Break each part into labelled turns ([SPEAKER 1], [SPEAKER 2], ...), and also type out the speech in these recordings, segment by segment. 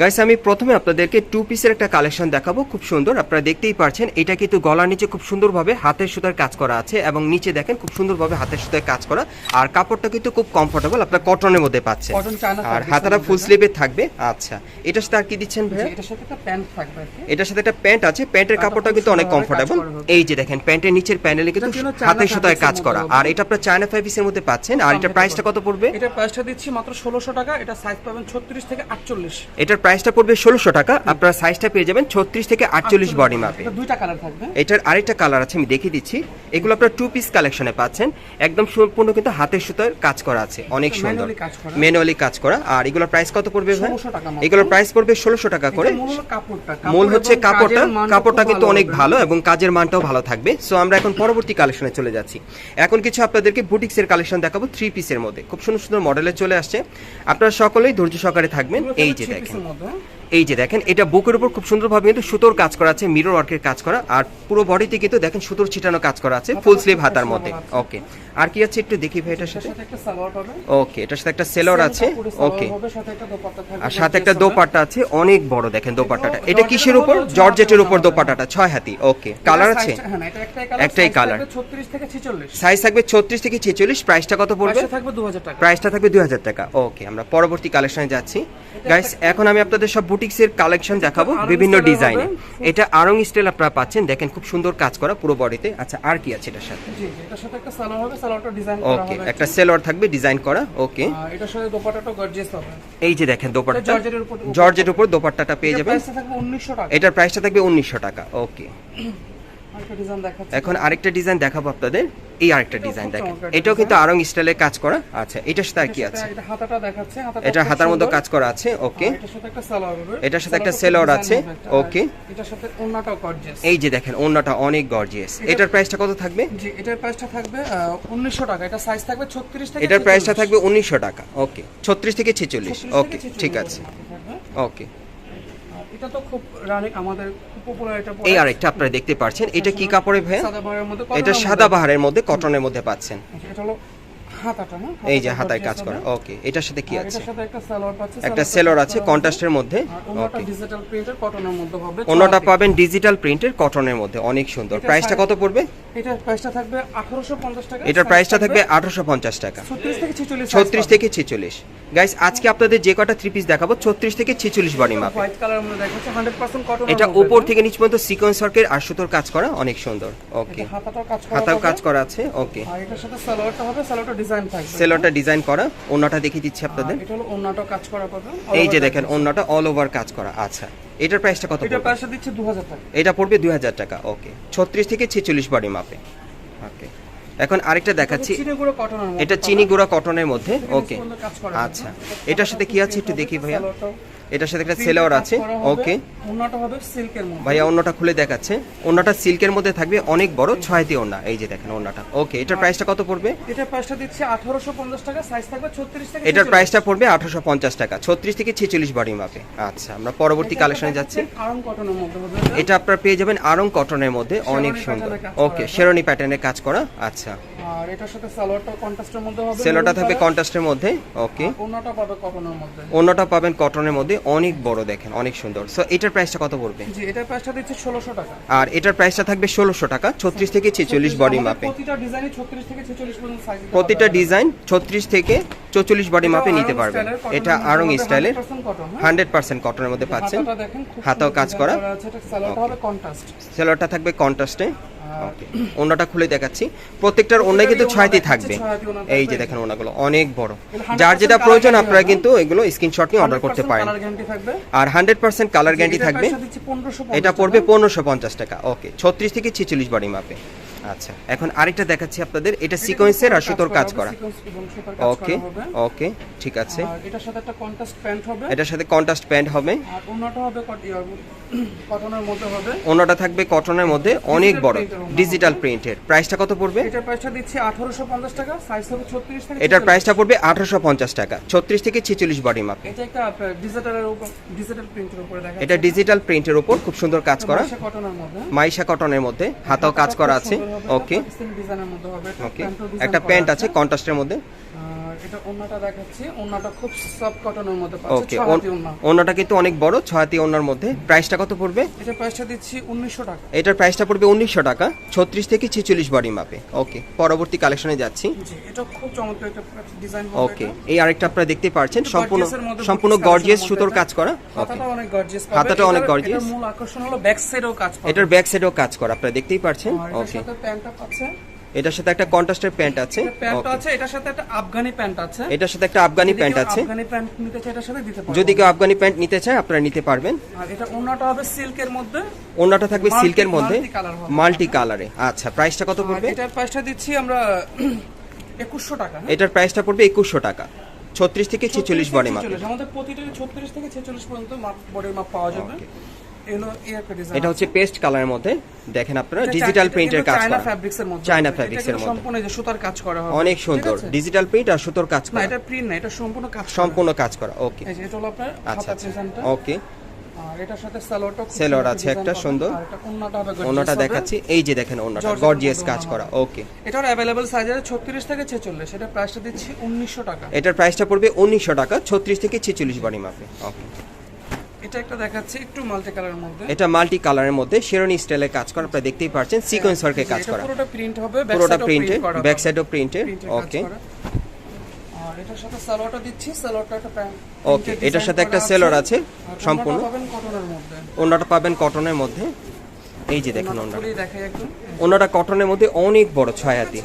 [SPEAKER 1] Guys আমি প্রথমে আপনাদেরকে টু পিসের একটা কালেকশন দেখাবো খুব সুন্দর। আপনারা দেখতেই পারছেন এটা কিন্তু গলার নিচে খুব সুন্দরভাবে হাতের সুতার কাজ করা আছে এবং নিচে দেখেন খুব সুন্দরভাবে হাতের সুতার কাজ করা। আর কাপড়টা কিন্তু খুব কমফোর্টেবল আপনার কটনের মধ্যে পাচ্ছেন। আর হাতাটা ফুল। স্লিভে থাকবে। আচ্ছা এটার সাথে আর কি দিচ্ছেন ভাইয়া?
[SPEAKER 2] এটার সাথে একটা প্যান্ট থাকবে।
[SPEAKER 1] এটার সাথে একটা প্যান্ট আছে প্যান্টের
[SPEAKER 2] এটা
[SPEAKER 1] কাপড়টা কিন্তু অনেক কমফোর্টেবল এই যে দেখেন প্যান্টের নিচের প্যানেলে কিন্তু
[SPEAKER 2] এটা
[SPEAKER 1] হাতের সুতায় কাজ করা। আর এটা আপনার চায়না ফাইভ ফাইভিসের মধ্যে পাচ্ছেন। আর এটার প্রাইসটা কত পড়বে?
[SPEAKER 2] এটার প্রাইসটা দিচ্ছি মাত্র ষোলোশো টাকা এটা সাইজ পাবেন ছত্রিশ থেকে আটচল্লিশ।
[SPEAKER 1] এটার প্রাইসটা পড়বে ষোলোশো টাকা। আপনার সাইজটা পেয়ে যাবেন ছত্রিশ থেকে আটচল্লিশ বডি মাপে
[SPEAKER 2] এটা দুইটা কালার থাকবে।
[SPEAKER 1] এটার আরেকটা কালার আছে আমি দেখিয়ে দিচ্ছি। এগুলো আপনার টু পিস কালেকশনে পাচ্ছেন। একদম সম্পূর্ণ কিন্তু হাতের সুতার কাজ করা আছে অনেক সুন্দর।
[SPEAKER 2] কাজ করা।
[SPEAKER 1] ম্যানুয়ালি কাজ করা। আর এগুলোর প্রাইস কত পড়বে ভাই?
[SPEAKER 2] 1600
[SPEAKER 1] এগুলোর প্রাইস পড়বে ষোলোশো টাকা করে।
[SPEAKER 2] মূল
[SPEAKER 1] হচ্ছে কাপড়টা। কাপড়টা কিন্তু অনেক ভালো এবং কাজের মানটাও ভালো থাকবে। সো আমরা এখন পরবর্তী কালেকশনে চলে যাচ্ছি। এখন কিছু আপনাদেরকে বুটিক্সের কালেকশন দেখাবো থ্রি পিসের মধ্যে। খুব সুন্দর সুন্দর মডেলে চলে আসছে। আপনারা সকলেই ধৈর্য সহকারে থাকবেন। এই যে দেখেন। এই যে দেখেন এটা বুকের উপর খুব সুন্দরভাবে কিন্তু সুতোর কাজ করা আছে মিরর ওয়ার্কের কাজ করা আর পুরো বডিতে কিন্তু দেখেন সুতোর ছিটানো কাজ করা আছে ফুল স্লিভ হাতার মধ্যে। ওকে আর কি আছে একটু দেখি ভাই এটার সাথে? ওকে এটার সাথে একটা সেলর আছে। ওকে
[SPEAKER 2] হবে, সাথে একটা দোপাট্টা থাকবে,
[SPEAKER 1] আর সাথে একটা দোপাট্টা আছে অনেক বড় দেখেন দোপাট্টাটা। এটা কিসের উপর? জর্জেটের উপর দোপাট্টাটা ছয় হাতি। ওকে কালার আছে?
[SPEAKER 2] হ্যাঁ, এটা একটাই কালার
[SPEAKER 1] সাইজ থাকবে ছত্রিশ থেকে ছেচল্লিশ। প্রাইসটা কত পড়বে?
[SPEAKER 2] প্রাইসটা থাকবে দু হাজার টাকা।
[SPEAKER 1] প্রাইসটা থাকবে দুই হাজার টাকা। ওকে আমরা পরবর্তী কালেকশনে যাচ্ছি। গাইস এখন আমি আপনাদের সব বুটিক্সের কালেকশন দেখাবো বিভিন্ন ডিজাইনে এটা আরং স্টাইল আপনারা পাচ্ছেন দেখেন খুব সুন্দর কাজ করা পুরো বডিতে আচ্ছা আর কি আছে এটার সাথে?
[SPEAKER 2] জি এটার সাথে একটা সালোয়ার হবে সালোয়ারটা ডিজাইন করা
[SPEAKER 1] ওকে একটা সেলর থাকবে ডিজাইন করা ওকে
[SPEAKER 2] এটার সাথে দোপাট্টাটা গর্জিয়াস হবে।
[SPEAKER 1] এই যে দেখেন দোপাট্টা।
[SPEAKER 2] এটা জর্জেটের উপর-
[SPEAKER 1] জর্জের উপর দোপাট্টাটা পেয়ে যাবেন। এটার প্রাইসটা থাকবে উনিশশো টাকা ওকে এখন আরেকটা ডিজাইন দেখাবো আপনাদের। এই আরেকটা ডিজাইন দেখেন। এটাও কিন্তু আরং স্টাইলে কাজ করা। আচ্ছা এটার সাথে কি আছে?
[SPEAKER 2] এটা হাতাটা দেখাচ্ছে
[SPEAKER 1] এটা হাতার মধ্যে কাজ করা আছে ওকে
[SPEAKER 2] এটার সাথে একটা সালোয়ার হবে
[SPEAKER 1] এটার সাথে একটা সেলোয়ার আছে, ওকে।
[SPEAKER 2] এটার সাথে ওন্নাটাও গর্জিয়াস
[SPEAKER 1] এই যে দেখেন ওন্নাটা অনেক গর্জিয়াস এটার প্রাইসটা কত থাকবে?
[SPEAKER 2] জি এটার প্রাইসটা থাকবে উনিশশো টাকা। এটা সাইজ থাকবে ছত্রিশ থেকে
[SPEAKER 1] এটার প্রাইসটা থাকবে উনিশশো টাকা ওকে ছত্রিশ থেকে ছেচল্লিশ ওকে ঠিক আছে। ওকে
[SPEAKER 2] এটা তো খুব রানিক আমাদের খুব পপুলার এটা
[SPEAKER 1] এই আরেকটা আপনারা দেখতে পাচ্ছেন এটা কি কাপড়ে
[SPEAKER 2] ভাই
[SPEAKER 1] এটা সাদা। বাহারের মধ্যে কটনের মধ্যে পাচ্ছেন।
[SPEAKER 2] আচ্ছা, এটা হলো হাতাটা না?
[SPEAKER 1] এই যে হাতায় কাজ করা। ওকে এটার সাথে কি আছে?
[SPEAKER 2] এটার সাথে একটা সালোয়ার পাচ্ছে
[SPEAKER 1] একটা সেলর আছে কন্ট্রাস্টের মধ্যে? ওকে
[SPEAKER 2] ডিজিটাল প্রিন্টের কটনের মধ্যে হবে।
[SPEAKER 1] পাবেন ডিজিটাল প্রিন্টের কটনের মধ্যে। অনেক সুন্দর। প্রাইসটা কত পড়বে?
[SPEAKER 2] এটার প্রাইসটা থাকবে 1850 টাকা।
[SPEAKER 1] এটার প্রাইসটা থাকবে আঠারোশো পঞ্চাশ টাকা।
[SPEAKER 2] 36 থেকে 46
[SPEAKER 1] ছত্রিশ থেকে ছেচল্লিশ। গাইস আজকে আপনাদের যে কটা থ্রি পিস দেখাবো ছত্রিশ থেকে ছেচল্লিশ বডি মাপে
[SPEAKER 2] হোয়াইট কালার মধ্যে দেখাচ্ছে 100% কটন
[SPEAKER 1] এটা উপর থেকে নিচ পর্যন্ত সিকোয়েন্স ওয়ার্কের আর সুতোর কাজ করা অনেক সুন্দর। ওকে
[SPEAKER 2] হাতাটাও কাজ করা
[SPEAKER 1] হাতাও কাজ করা আছে। ওকে
[SPEAKER 2] আর এটার সাথে সালোয়ারটা হবে সালোয়ারটা ডিজাইন থাকবে
[SPEAKER 1] সেলরটা ডিজাইন করা ওন্নাটা দেখিয়ে দিচ্ছি আপনাদের।
[SPEAKER 2] এটা হলো ওন্নাটা কাজ করা পাবে
[SPEAKER 1] এই যে দেখেন অন্যটা অল ওভার কাজ করা আচ্ছা। এটার প্রাইসটা কত
[SPEAKER 2] এটা প্রাইসটা দিচ্ছে 2000 টাকা।
[SPEAKER 1] এটা পড়বে দুই হাজার টাকা ওকে ছত্রিশ থেকে ছেচল্লিশ বডি মাপে ওকে এখন আরেকটা দেখাচ্ছি। এটা চিনি গুঁড়া কটনের মধ্যে ওকে আচ্ছা। এটার সাথে কি আছে একটু দেখি ভাইয়া। এটার সাথে একটা সেলার আছে। ওকে
[SPEAKER 2] ওন্নাটা হবে। সিল্কের মধ্যে।
[SPEAKER 1] ভাইয়া অন্যটা খুলে দেখাচ্ছে। অন্যটা সিল্কের মধ্যে থাকবে অনেক বড় ছয়টি ওন্না এই যে দেখেন ওন্নাটা ওকে এটার প্রাইসটা কত পড়বে?
[SPEAKER 2] এটা প্রাইসটা দিচ্ছে 1850 টাকা সাইজ থাকবে 36 থেকে
[SPEAKER 1] এটার প্রাইসটা পড়বে আঠারোশো পঞ্চাশ টাকা ছত্রিশ থেকে ছেচল্লিশ বডি মাপে আচ্ছা আমরা পরবর্তী কালেকশনে যাচ্ছি।
[SPEAKER 2] কটনের মধ্যে হবে
[SPEAKER 1] এটা আপনারা পেয়ে যাবেন আরং কটনের মধ্যে অনেক সুন্দর। ওকে। শেরনি প্যাটার্নের কাজ করা। আচ্ছা।
[SPEAKER 2] আর এটার সাথে সালোয়ারটাও কন্ট্রাস্টের মধ্যে হবে
[SPEAKER 1] সেলোটা থাকবে কন্ট্রাস্টের মধ্যে ওকে
[SPEAKER 2] ওন্নাটা পাবে কটনের মধ্যে।
[SPEAKER 1] অন্যটা পাবেন কটনের মধ্যে অনেক বড় দেখেন অনেক সুন্দর। সো এটার প্রাইসটা কত পড়বে?
[SPEAKER 2] জি এটার প্রাইসটা দিচ্ছে 1600 টাকা।
[SPEAKER 1] আর এটার প্রাইসটা থাকবে ষোলোশো টাকা ছত্রিশ থেকে ছেচল্লিশ বডি মাপে
[SPEAKER 2] প্রতিটা ডিজাইনই 36 থেকে 46 পর্যন্ত সাইজ
[SPEAKER 1] প্রতিটা ডিজাইন ছত্রিশ থেকে চৌচল্লিশ বডি মাপে নিতে পারবেন। এটা আরং স্টাইলের
[SPEAKER 2] কটন
[SPEAKER 1] হান্ড্রেড পার্সেন্ট কটনের মধ্যে পাচ্ছেন।
[SPEAKER 2] দেখেন খুব
[SPEAKER 1] হাতাও কাজ করা।
[SPEAKER 2] সালোয়ারটা হবে কন্ট্রাস্ট
[SPEAKER 1] সেলোয়ারটা থাকবে কন্ট্রাস্টে অন্যটা খুলে দেখাচ্ছি। প্রত্যেকটার অন্যায় কিন্তু ছয়টি থাকবে। এই যে দেখেন ওনাগুলো অনেক বড়। যার যেটা প্রয়োজন আপনারা কিন্তু এগুলো স্ক্রিনশট নিয়ে অর্ডার করতে পারেন। আর হান্ড্রেড পার্সেন্ট কালার গ্যারান্টি থাকবে
[SPEAKER 2] প্রাইসটা দিচ্ছি 1550
[SPEAKER 1] এটা পড়বে পনেরোশো পঞ্চাশ টাকা। ওকে ছত্রিশ থেকে ছেচল্লিশ বাড়ি মাপে আচ্ছা এখন আরেকটা দেখাচ্ছি আপনাদের। এটা সিকোয়েন্সের আর
[SPEAKER 2] কাজ
[SPEAKER 1] সুতোর কাজ করা। ওকে ওকে ঠিক আছে।
[SPEAKER 2] এটার সাথে একটা কন্ট্রাস্ট প্যান্ট হবে।
[SPEAKER 1] এটার সাথে কন্ট্রাস্ট প্যান্ট হবে।
[SPEAKER 2] আর ওনাটা হবে কটনের মধ্যে হবে।
[SPEAKER 1] অন্যটা থাকবে কটনের মধ্যে অনেক বড়। ডিজিটাল প্রিন্টের প্রাইসটা কত পড়বে?
[SPEAKER 2] এটার প্রাইসটা দিচ্ছি 1850 টাকা সাইজ হবে 36 থেকে
[SPEAKER 1] এটার প্রাইসটা পড়বে আঠারোশো পঞ্চাশ টাকা ছত্রিশ থেকে ছেচল্লিশ বডি মাপে
[SPEAKER 2] এটা একটা ডিজিটালের উপর ডিজিটাল প্রিন্টের উপরে দেখা
[SPEAKER 1] এটা ডিজিটাল প্রিন্টের উপর খুব সুন্দর কাজ করা। মাইশা কটনের মধ্যে। হাতাও কাজ করা আছে। ওকে একটা প্যান্ট আছে। কন্ট্রাস্টের মধ্যে।
[SPEAKER 2] এটা ওন্নাটা দেখাচ্ছি। ওন্নাটা খুব সফট কটনের মধ্যে পাচ্ছে
[SPEAKER 1] ওকে
[SPEAKER 2] ছয় হাতি ওন্না।
[SPEAKER 1] ওনাটা কিন্তু অনেক বড় ছয়াতি ওনার মধ্যে। প্রাইসটা কত পড়বে?
[SPEAKER 2] এটা প্রাইসটা দিচ্ছি উনিশশো টাকা।
[SPEAKER 1] এটার প্রাইসটা পড়বে উনিশশো টাকা ছত্রিশ থেকে ছেচল্লিশ বডি মাপে ওকে পরবর্তী কালেকশনে যাচ্ছি।
[SPEAKER 2] জি এটা খুব চমৎকার একটা ডিজাইন
[SPEAKER 1] ওকে এই আরেকটা আপনারা দেখতে পাচ্ছেন সম্পূর্ণ সম্পূর্ণ গর্জিয়াস সুতোর কাজ করা।
[SPEAKER 2] হাতাটা অনেক গর্জিয়াস
[SPEAKER 1] হাতাটা অনেক gorgeous।
[SPEAKER 2] এটার মূল আকর্ষণ হলো ব্যাক সাইডেও কাজ পাবে
[SPEAKER 1] এটার ব্যাক সাইডেও কাজ করা আপনারা দেখতেই পারছেন ওকে
[SPEAKER 2] প্যান্টটা পাচ্ছে।
[SPEAKER 1] এটার সাথে একটা কন্ট্রাস্টের প্যান্ট আছে।
[SPEAKER 2] প্যান্ট আছে এটার সাথে একটা আফগানি প্যান্ট আছে।
[SPEAKER 1] এটার সাথে একটা আফগানি প্যান্ট
[SPEAKER 2] কেউ
[SPEAKER 1] আছে।
[SPEAKER 2] আফগানি প্যান্ট নিতে চায় এটার সাথে দিতে পারবে
[SPEAKER 1] যদি কেউ আফগানি প্যান্ট নিতে চায় আপনারা নিতে পারবেন।
[SPEAKER 2] আর এটা ওন্নাটা হবে সিল্কের মধ্যে।
[SPEAKER 1] ওনাটা থাকবে সিল্কের মধ্যে। মাল্টি কালারে আচ্ছা প্রাইসটা কত পড়বে?
[SPEAKER 2] এটার প্রাইসটা দিচ্ছি আমরা একুশশো টাকা?
[SPEAKER 1] এটার প্রাইসটা পড়বে একুশশো টাকা। ছত্রিশ থেকে ছেচল্লিশ বডি মাপে।
[SPEAKER 2] 46, আমাদের প্রতিটা ছত্রিশ থেকে ছেচল্লিশ পর্যন্ত মাপ বডির মাপ পাওয়া যাবে।
[SPEAKER 1] এটা হচ্ছে পেস্ট কালারের মধ্যে। দেখেন আপনারা ডিজিটাল প্রিন্টের কাজ
[SPEAKER 2] চায়না
[SPEAKER 1] করা।
[SPEAKER 2] ফ্যাব্রিক্স এর মধ্যে।
[SPEAKER 1] চায়না fabrics এর মধ্যে।
[SPEAKER 2] সম্পূর্ণ যে সুতার কাজ করা হবে।
[SPEAKER 1] অনেক সুন্দর। ডিজিটাল প্রিন্ট আর সুতোর কাজ
[SPEAKER 2] না
[SPEAKER 1] করা।
[SPEAKER 2] এটা প্রিন্ট না এটা সম্পূর্ণ কাজ করা।
[SPEAKER 1] সম্পূর্ণ কাজ করা ওকে
[SPEAKER 2] এই যে এটা হলো আপনার
[SPEAKER 1] আচ্ছা ওকে
[SPEAKER 2] আর এটার সাথে সালোয়ারটা খুব
[SPEAKER 1] সালোয়ার আছে একটা সুন্দর। ওনাটা দেখাচ্ছি। এই যে দেখেন ওনাটা গর্জিয়াস কাজ করা। ওকে
[SPEAKER 2] এটার অ্যাভেলেবল সাইজ আছে ছত্রিশ থেকে ছেচল্লিশ। এটা প্রাইসটা দিচ্ছি উনিশশো টাকা।
[SPEAKER 1] এটার প্রাইসটা পড়বে উনিশশো টাকা ছত্রিশ থেকে ছেচল্লিশ বডি মাপে ওকে
[SPEAKER 2] এটা একটা দেখাচ্ছি একটু মাল্টি কালারের মধ্যে।
[SPEAKER 1] এটা মাল্টি কালারের মধ্যে শেরনি স্টাইলে কাজ করা আপনারা দেখতেই পাচ্ছেন সিকোয়েন্স ওয়ার্কে কাজ করা।
[SPEAKER 2] পুরোটা প্রিন্ট হবে
[SPEAKER 1] পুরোটা প্রিন্টে ব্যাক সাইডও প্রিন্টে
[SPEAKER 2] Print এর কাজ
[SPEAKER 1] ওকে
[SPEAKER 2] আর এটার সাথে সালোয়ারটা দিচ্ছি সালোয়ারটা একটা প্যান্ট
[SPEAKER 1] ওকে এটার সাথে একটা সেলর আছে সম্পূর্ণ।
[SPEAKER 2] পাবেন কটনের মধ্যে।
[SPEAKER 1] ওনাটা পাবেন কটনের মধ্যে। এই যে দেখেন ওনাটা কটনের মধ্যে অনেক বড় ছয় হাতি।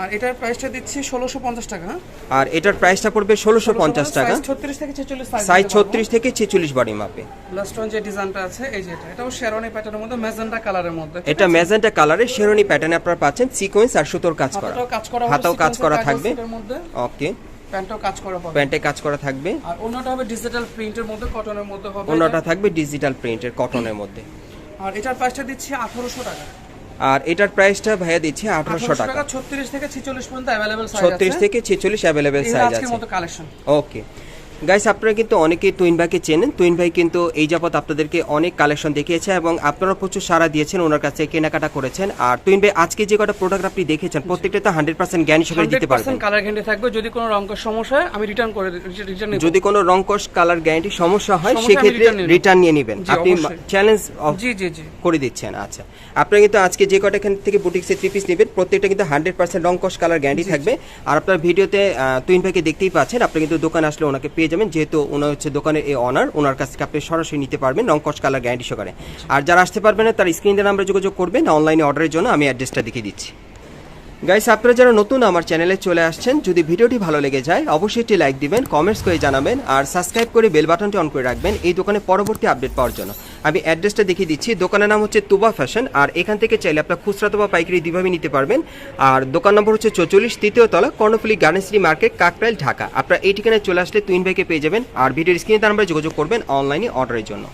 [SPEAKER 2] আর এটার প্রাইসটা দিচ্ছি ষোলোশো পঞ্চাশ টাকা?
[SPEAKER 1] আর এটার প্রাইসটা পড়বে ষোলোশো পঞ্চাশ টাকা।
[SPEAKER 2] ছত্রিশ থেকে ছেচল্লিশ
[SPEAKER 1] সাইজ ছত্রিশ থেকে ছেচল্লিশ বডি মাপে
[SPEAKER 2] লাস্ট ওয়ান যে ডিজাইনটা আছে এই যে এটা। এটাও শেরওয়ানি প্যাটার্নের মধ্যে ম্যাজেন্টা কালারের মধ্যে
[SPEAKER 1] এটা ম্যাজেন্টা কালারের শেরনি প্যাটার্নে আপনারা পাচ্ছেন সিকোয়েন্স আর সুতোর কাজ করা। হাতাও কাজ করা থাকবে। ওকে
[SPEAKER 2] প্যান্টটাও কাজ করা পাবে
[SPEAKER 1] প্যান্টে কাজ করা থাকবে।
[SPEAKER 2] আর ওনাটা হবে ডিজিটাল প্রিন্টের মধ্যে কটনের মধ্যে হবে।
[SPEAKER 1] ওনাটা থাকবে ডিজিটাল প্রিন্টের কটনের মধ্যে।
[SPEAKER 2] আর এটার প্রাইসটা দিচ্ছি আঠারোশো টাকা।
[SPEAKER 1] আর এটার প্রাইসটা ভাইয়া দিচ্ছি আঠারোশো টাকা।
[SPEAKER 2] ছত্রিশ থেকে ছেচল্লিশ পর্যন্ত অ্যাভেলেবেল সাইজ
[SPEAKER 1] ছত্রিশ থেকে ছেচল্লিশ অ্যাভেলেবেল সাইজ আছে।
[SPEAKER 2] মতো কালেকশন
[SPEAKER 1] ওকে গাইস আপনারা কিন্তু অনেকেই তুইন ভাইকে চেনেন। তুইন ভাই কিন্তু এই যাবৎ আপনাদেরকে অনেক কালেকশন দেখিয়েছে এবং আপনারা প্রচুর সারা দিয়েছেন ওনার কাছে কেনাকাটা করেছেন। আর তুইন ভাই আজকে যে কটা প্রোডাক্ট আপনি দেখেছেন প্রত্যেকটা তো হান্ড্রেড পার্সেন্ট জ্ঞান সহকারে দিতে পারবেন।
[SPEAKER 2] কালার গ্যারান্টি থাকবে। যদি কোনো রঙের সমস্যা হয় আমি রিটার্ন করে রিটার্ন
[SPEAKER 1] যদি কোনো রং কস কালার গ্যারান্টি সমস্যা হয় সেক্ষেত্রে। রিটার্ন নিয়ে নেবেন। আপনি। চ্যালেঞ্জ
[SPEAKER 2] জি জি জি।
[SPEAKER 1] করে দিচ্ছেন আচ্ছা। আপনারা কিন্তু আজকে যে কটা এখান থেকে বুটিক্সে থ্রি পিস নেবেন প্রত্যেকটা কিন্তু হান্ড্রেড পার্সেন্ট রং কস কালার গ্যারান্টি থাকবে। আর আপনার ভিডিওতে তুইন ভাইকে দেখতেই পাচ্ছেন আপনি কিন্তু দোকানে আসলে ওনাকে পেয়ে যাবেন, যেহেতু ওনার হচ্ছে দোকানের এই অনার ওনার কাছ থেকে আপনি সরাসরি নিতে পারবেন কস কালার গ্যারান্টি সহকারে। আর যারা আসতে পারবেন না, তার স্ক্রিনের নাম্বারে যোগাযোগ করবেন অনলাইনে অর্ডারের জন্য আমি অ্যাড্রেসটা দেখিয়ে দিচ্ছি। গাইস আপনারা যারা নতুন আমার চ্যানেলে চলে আসছেন, যদি ভিডিওটি ভালো লেগে যায়, অবশ্যই একটি লাইক দিবেন কমেন্টস করে জানাবেন, আর সাবস্ক্রাইব করে বেল বাটনটি অন করে রাখবেন এই দোকানে পরবর্তী আপডেট পাওয়ার জন্য। আমি অ্যাড্রেসটা দেখিয়ে দিচ্ছি, দোকানের নাম হচ্ছে তুবা ফ্যাশন আর এখান থেকে চাইলে আপনার খুচরা তোবা পাইকারি দুইভাবে নিতে পারবেন। আর দোকান নম্বর হচ্ছে চৌচল্লিশ, তৃতীয় তলা, কর্ণফুলি গার্ডেন্সরি মার্কেট কাকরাইল, ঢাকা। আপনারা এই ঠিকানায় চলে আসলে তুইন ভাইকে পেয়ে যাবেন, আর ভিডিওর স্ক্রিনে তার নাম্বারে যোগাযোগ করবেন অনলাইনে অর্ডারের জন্য।